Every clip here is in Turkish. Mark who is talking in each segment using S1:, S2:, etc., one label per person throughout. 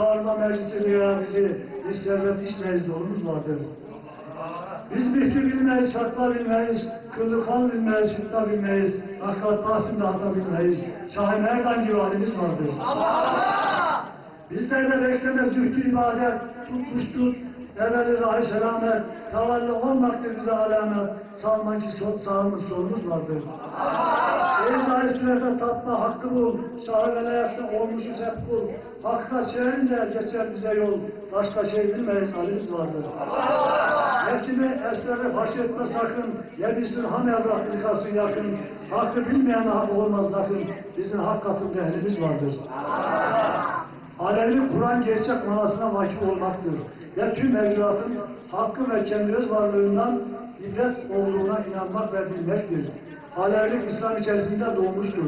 S1: Darma meclisi riyamizi, biz servet içmeyiz yolumuz vardır. Biz müftü bilmeyiz, fatva bilmeyiz, kıllı kan bilmeyiz, hutba bilmeyiz, hakikat bahsinde hata bilmeyiz. Şahin Erdan gibi halimiz vardır. Bizlerde bekleme zühdü ibadet, tutmuş tut, evveli rahi selamet, tavalli olmaktır bize alamet, sağmanki so sağımız solumuz vardır. Ey zahir sürete tatma hakkı bul, ayakta olmuşuz hep kul. Hakka çevirince geçer bize yol, başka şey bilmeyiz halimiz vardır. Nesimi esleri faş etme sakın, yemişsin ham evrak ilkası yakın. Hakkı bilmeyen hak olmaz lakın, bizim hak katında ehlimiz vardır. Alevi Kur'an gerçek manasına vakıf olmaktır. Ve tüm mevcudatın hakkı ve kendi öz varlığından ibret olduğuna inanmak ve bilmektir. Alevilik İslam içerisinde doğmuştur.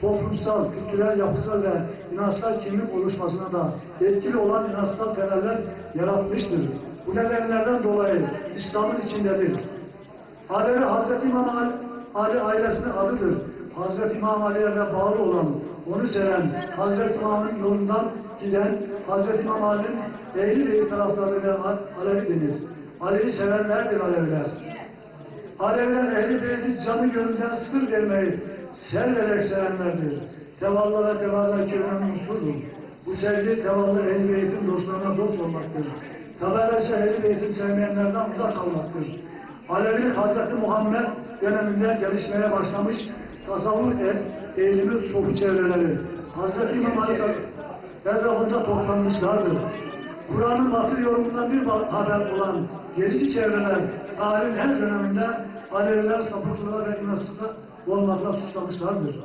S1: Toplumsal, kültürel, yapısal ve inançsal kimlik oluşmasına da etkili olan inançsal temeller yaratmıştır. Bu nedenlerden dolayı İslam'ın içindedir. Alevi Hazreti İmam Ali, ailesinin adıdır. Hazreti İmam Ali'ye ve bağlı olan, onu seven, Hazreti İmam'ın yolundan giden, Hazreti İmam Ali'nin ehli beyt taraftarı ve Alevi denir. Ali'yi sevenlerdir Aleviler. Aleviler ehli beyti canı gönülden sır vermeyi ser vererek sevenlerdir. Tevallı ve tevallı kirmen unsurdur. Bu sevgi tevallı ehli beytin dostlarına dost olmaktır. Tabela ise ehli beytin sevmeyenlerden uzak kalmaktır. Alevilik Hazreti Muhammed döneminde gelişmeye başlamış tasavvuf el, eğilimi sofu çevreleri. Hazreti İmam Ali etrafında toplanmışlardır. Kur'an'ın batı yorumundan bir haber olan gerici çevreler tarihin her döneminde Aleviler sapıklığa ve inançsızlığa olmakla suçlamışlardır.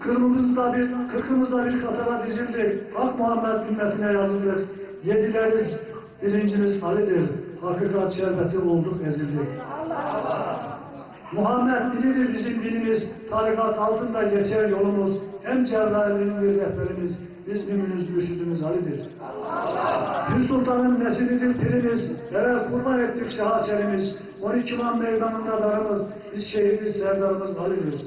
S1: Kırmızıda bir, kırkımızda bir katara dizildik. Hak Muhammed ümmetine yazıldık. Yedileriz, birincimiz Ali'dir. Hakikat şerbeti olduk ezildik. Muhammed dilidir bizim dinimiz. Tarikat altında geçer yolumuz. Hem Cebrail'in bir rehberimiz. Biz mümünüz, mürşidimiz Ali'dir. Hür Sultan'ın nesilidir pirimiz. Evvel kurban ettik şahaserimiz. 12 man meydanında darımız. Biz şehidiz, serdarımız Ali'dir.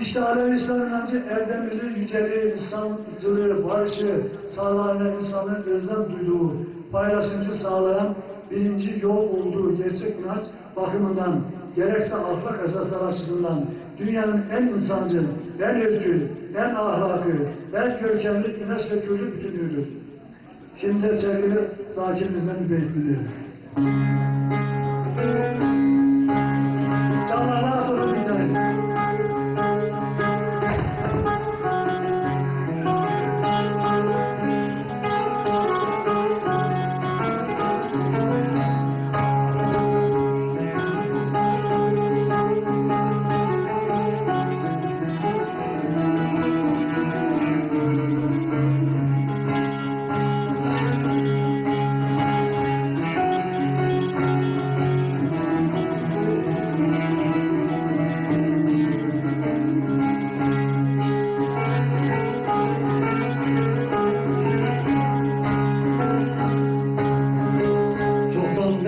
S1: İşte Alevi İslam inancı erdemimizi, yüceliği, insancılığı, barışı, sağlayan insanın özlem duyduğu, paylaşımcı sağlayan birinci yol olduğu gerçek inanç bakımından, gerekse ahlak esasları açısından dünyanın en insancıl, en özgür, en ahlakı, en görkemli inanç ve kültür bütünlüğüdür. Şimdi sevgili sakinimizden bir beyt.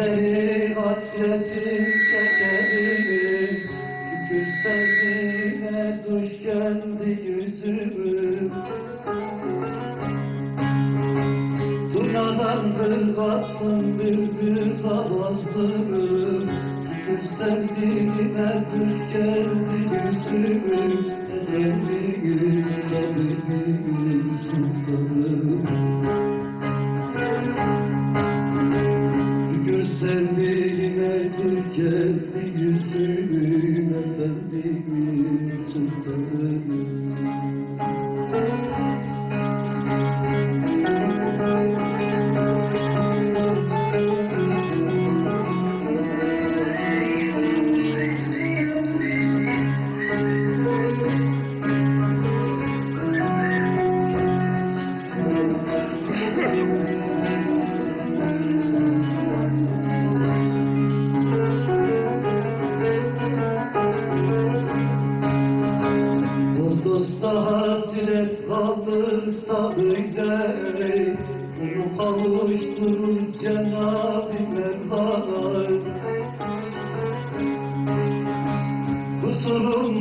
S2: Beri hasretim çekerim Şükür sevdiğine tuş kendi yüzümü. Turnadan kırgasın bülbül zavazlığım Şükür sevdiğine tuş kendi yüzümü. Yüzüne bülbül sultanım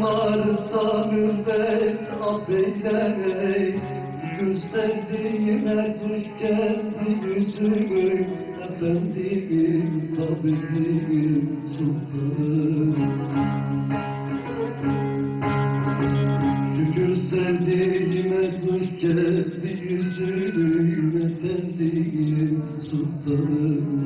S2: varsa mürbet affeyle Şükür sevdiğime tuş geldi yüzümü Efendim tabibim sultanım Şükür sevdiğime tuş geldi yüzümü Efendim sultanım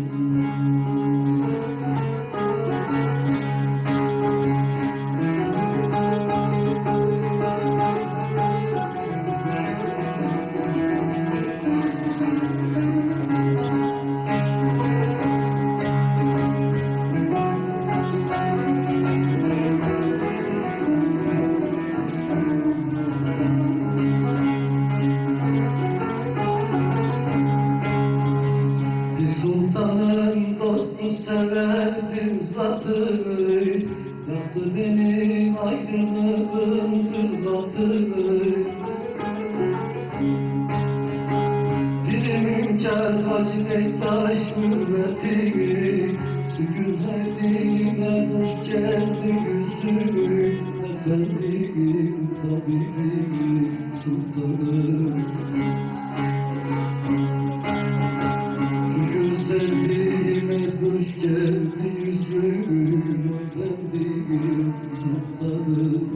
S2: Efendim tabibim sultanım Bugün sevdiğime duş geldi yüzüm Efendim sultanım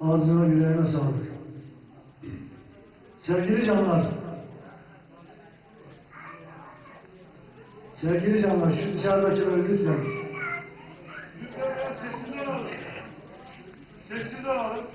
S1: Ağzına yüreğine sağlık. Sevgili canlar, sevgili canlar, şu dışarıdakileri lütfen
S3: Lütfen sessiz olalım. Sessiz olalım.